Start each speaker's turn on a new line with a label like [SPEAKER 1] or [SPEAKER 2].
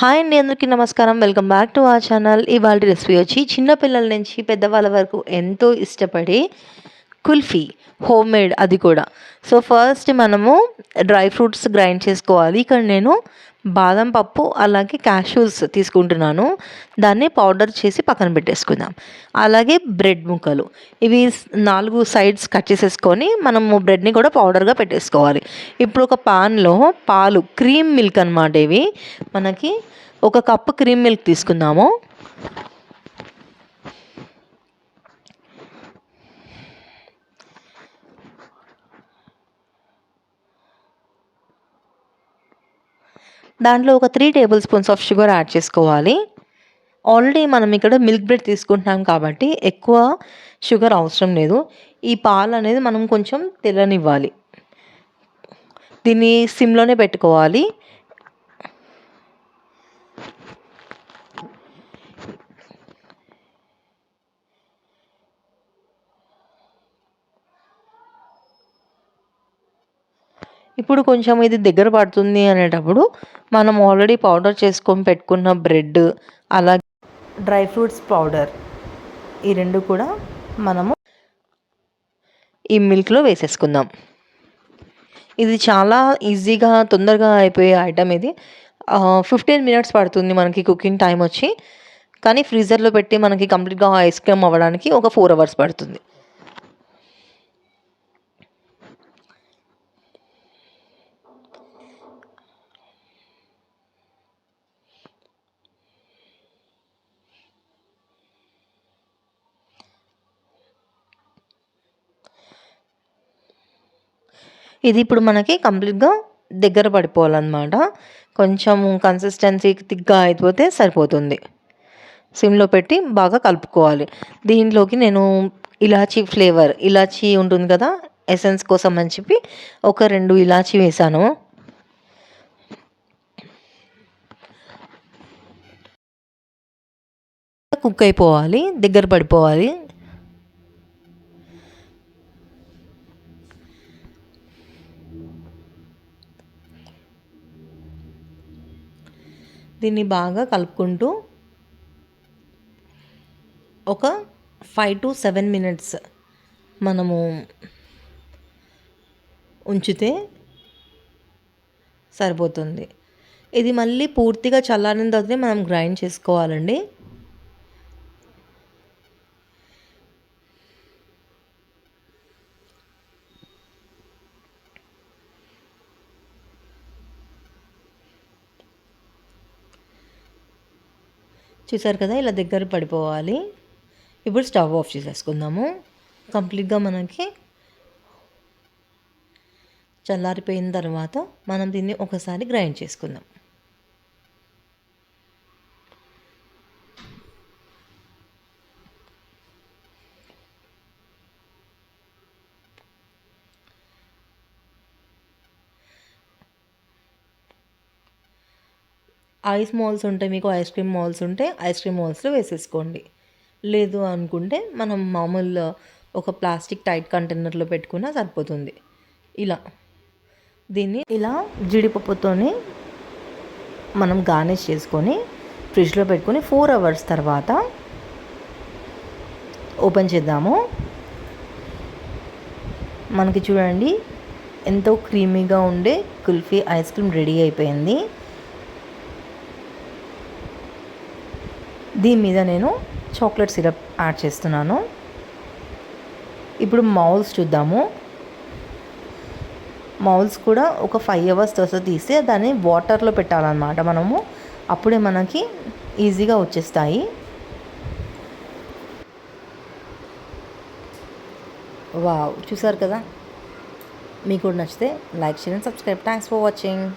[SPEAKER 1] Hi అండి అందరికీ నమస్కారం. వెల్కమ్ బ్యాక్ టు ఆ ఛానల్ ఇవాళ రెసిపీ వచ్చి చిన్నపిల్లల నుంచి పెద్దవాళ్ళ వరకు ఎంతో ఇష్టపడే కుల్ఫీ హోమ్ మేడ్ అది కూడా. సో ఫస్ట్ మనము డ్రై ఫ్రూట్స్ గ్రైండ్ చేసుకోవాలి. ఇక్కడ నేను బాదం పప్పు అలాగే క్యాష్యూస్ తీసుకుంటున్నాను. దాన్ని పౌడర్ చేసి పక్కన పెట్టేసుకుందాం. అలాగే బ్రెడ్ ముక్కలు. ఇవి నాలుగు సైడ్స్ కట్ చేసేసుకొని మనము బ్రెడ్ని కూడా పౌడర్గా పెట్టేసుకోవాలి. ఇప్పుడు ఒక పాన్లో పాలు క్రీమ్ మిల్క్ అనమాట ఇవి. మనకి ఒక కప్పు క్రీమ్ మిల్క్ తీసుకుందాము. దాంట్లో ఒక three tablespoons of sugar add చేసుకోవాలి. ఆల్రెడీ మనం ఇక్కడ మిల్క్ బ్రెడ్ తీసుకుంటున్నాం కాబట్టి ఎక్కువ షుగర్ అవసరం లేదు. ఈ పాలు అనేది మనం కొంచెం తెల్లనివ్వాలి దీన్ని సిమ్లోనే పెట్టుకోవాలి. ఇప్పుడు కొంచెం ఇది దగ్గర పడుతుంది అనేటప్పుడు మనం ఆల్రెడీ పౌడర్ చేసుకొని పెట్టుకున్న బ్రెడ్ అలాగే డ్రై ఫ్రూట్స్ పౌడర్ ఈ రెండు కూడా మనము ఈ మిల్క్లో వేసేసుకుందాం. ఇది చాలా ఈజీగా తొందరగా అయిపోయే ఐటమ్ ఇది. ఫిఫ్టీన్ మినిట్స్ పడుతుంది మనకి కుకింగ్ టైం వచ్చి. కానీ ఫ్రీజర్లో పెట్టి మనకి కంప్లీట్గా ఐస్ క్రీమ్ అవ్వడానికి ఒక ఫోర్ అవర్స్ పడుతుంది. ఇది ఇప్పుడు మనకి కంప్లీట్గా దగ్గర పడిపోవాలన్నమాట. కొంచెం కన్సిస్టెన్సీ థిక్గా అయిపోతే సరిపోతుంది. సిమ్లో పెట్టి బాగా కలుపుకోవాలి. దీంట్లోకి నేను ఇలాచీ ఫ్లేవర్ ఇలాచీ ఉంటుంది కదా ఎసెన్స్ కోసం అని చెప్పి ఒక రెండు ఇలాచీ వేసాను. కుక్ అయిపోవాలి దగ్గర పడిపోవాలి. దీన్ని బాగా కలుపుకుంటూ ఒక ఫైవ్ టు సెవెన్ మినిట్స్ మనము ఉంచితే సరిపోతుంది. ఇది మళ్ళీ పూర్తిగా చల్లారిన తర్వాత మనం గ్రైండ్ చేసుకోవాలండి. చూసారు కదా ఇలా దగ్గర పడిపోవాలి. ఇప్పుడు స్టవ్ ఆఫ్ చేసేసుకుందాము. కంప్లీట్గా మనకి చల్లారిపోయిన తర్వాత మనం దీన్ని ఒకసారి గ్రైండ్ చేసుకుందాం. ఐస్ మాల్స్ ఉంటే మీకు ఐస్ క్రీమ్ మాల్స్ ఉంటే ఐస్ క్రీమ్ మాల్స్లో వేసేసుకోండి. లేదు అనుకుంటే మనం మామూలు ఒక ప్లాస్టిక్ టైట్ కంటైనర్లో పెట్టుకున్నా సరిపోతుంది. ఇలా. దీన్ని ఇలా జీడిపప్పుతోని మనం గార్నిష్ చేసుకొని ఫ్రిడ్జ్లో పెట్టుకొని ఫోర్ అవర్స్ తర్వాత ఓపెన్ చేద్దాము. మనకి చూడండి ఎంతో క్రీమీగా ఉండే కుల్ఫీ ఐస్ క్రీమ్ రెడీ అయిపోయింది. దీని మీద నేను చాక్లెట్ సిరప్ యాడ్ చేస్తున్నాను. ఇప్పుడు మౌల్స్ చూద్దాము. మౌల్స్ కూడా ఒక ఫైవ్ అవర్స్ తర్వాత తీస్తే దాన్ని వాటర్లో పెట్టాలన్నమాట మనము. అప్పుడే మనకి ఈజీగా వచ్చేస్తాయి. వావ్ చూసారు కదా? మీకు కూడా నచ్చితే లైక్ చేయండి సబ్స్క్రైబ్. Thanks for watching